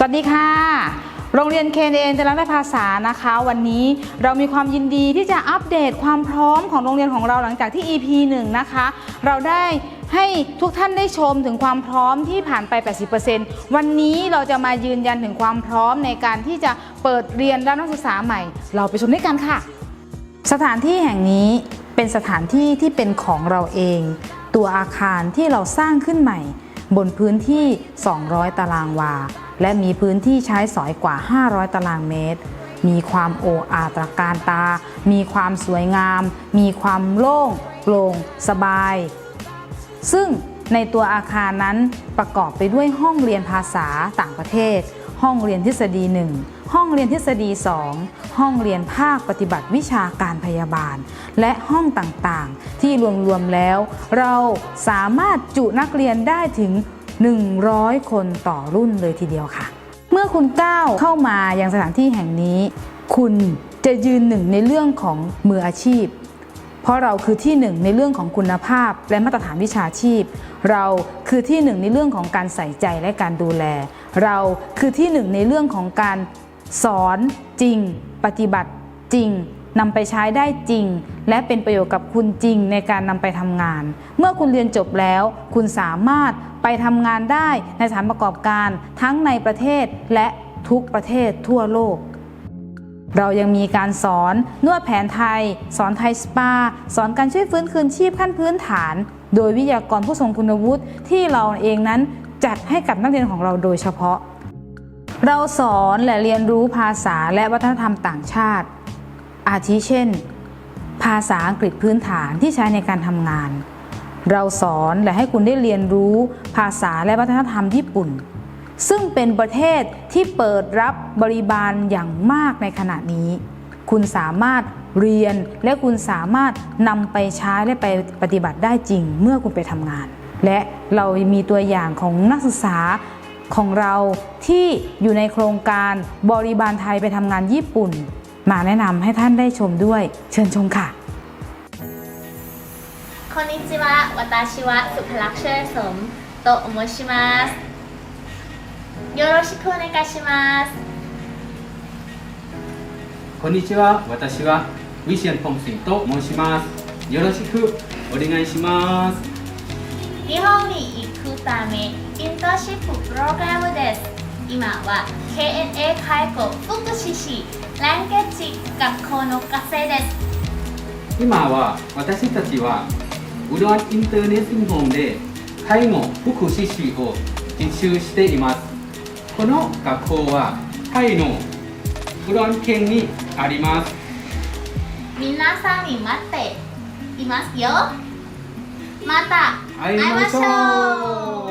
สวัสดีค่ะ โรงเรียนเคนเอนจรัญภาษานะคะ วันนี้เรามีความยินดีที่จะอัปเดตความพร้อมของโรงเรียนของเราหลังจากที่ EP 1 นะคะ เราได้ให้ทุกท่านได้ชมถึงความพร้อมที่ผ่านไป 80%วันนี้เราจะมายืนยันถึงความพร้อมในการที่จะเปิดเรียนรับนักศึกษาใหม่ เราไปชมด้วยกันค่ะ สถานที่แห่งนี้เป็นสถานที่ที่เป็นของเราเอง ตัวอาคารที่เราสร้างขึ้นใหม่ บนพื้นที่ 200 ตารางวา และมีพื้นที่ใช้สอยกว่า 500 ตารางเมตร มีความโออาตระการตา มีความสวยงาม มีความโล่งโปร่งสบาย ซึ่งในตัวอาคารนั้นประกอบไปด้วยห้องเรียนภาษาต่างประเทศ ห้องเรียนทฤษฎี 1 ห้องเรียนทฤษฎี 2 ห้องเรียนภาคปฏิบัติวิชาการพยาบาล และห้องต่างๆ ที่รวมๆแล้ว เราสามารถจุนักเรียนได้ถึง 100 คนต่อรุ่นเลยทีเดียวค่ะ เมื่อคุณก้าวเข้ามายังสถานที่แห่งนี้ คุณจะยืนหนึ่งในเรื่องของมืออาชีพ เพราะเราคือที่หนึ่งในเรื่องของคุณภาพและมาตรฐานวิชาชีพ เราคือที่หนึ่งในเรื่องของการใส่ใจและการดูแล เราคือที่หนึ่งในเรื่องของการสอนจริง ปฏิบัติจริง นำไปใช้ได้จริง และเป็นประโยชน์กับคุณจริงในการนำไปทำงาน เมื่อคุณเรียนจบแล้ว คุณสามารถไปทำงานได้ในสถานประกอบการทั้งในประเทศและทุกประเทศทั่วโลกเรายังมีการสอนนวดแผนไทย สอนไทยสปา สอนการช่วยฟื้นคืนชีพขั้นพื้นฐาน โดยวิทยากรผู้ทรงคุณวุฒิที่เราเองนั้นจัดให้กับนักเรียนของเราโดยเฉพาะ เราสอนและเรียนรู้ภาษาและวัฒนธรรมต่างชาติ อาทิเช่น ภาษาอังกฤษพื้นฐานที่ใช้ในการทำงาน เราสอนและให้คุณได้เรียนรู้ภาษาและวัฒนธรรมญี่ปุ่น ซึ่งเป็นประเทศที่เปิดรับบริบาลอย่างมากในขณะนี้ คุณสามารถเรียนและคุณสามารถนำไปใช้และไปปฏิบัติได้จริงเมื่อคุณไปทำงาน และเรามีตัวอย่างของนักศึกษาของเราที่อยู่ในโครงการบริบาลไทยไปทำงานญี่ปุ่น มาแนะนำให้ท่านได้ชมด้วย เชิญชมค่ะ こんにちは。私はสุภลักษณ์เชยสมโตโมชิมัสよろしくお願いします。こんにちは。私はウィシェン・ポンシンと申します。よろしくお願いします。日本に行くためインターンシッププログラムです。 今は KNA 介護福祉士ランゲージ学校の学生です。今は私たちはウランインターネットホームで介護福祉士を実習しています。この学校はタイのウラン県にあります。皆さんに待っていますよ。また会いましょう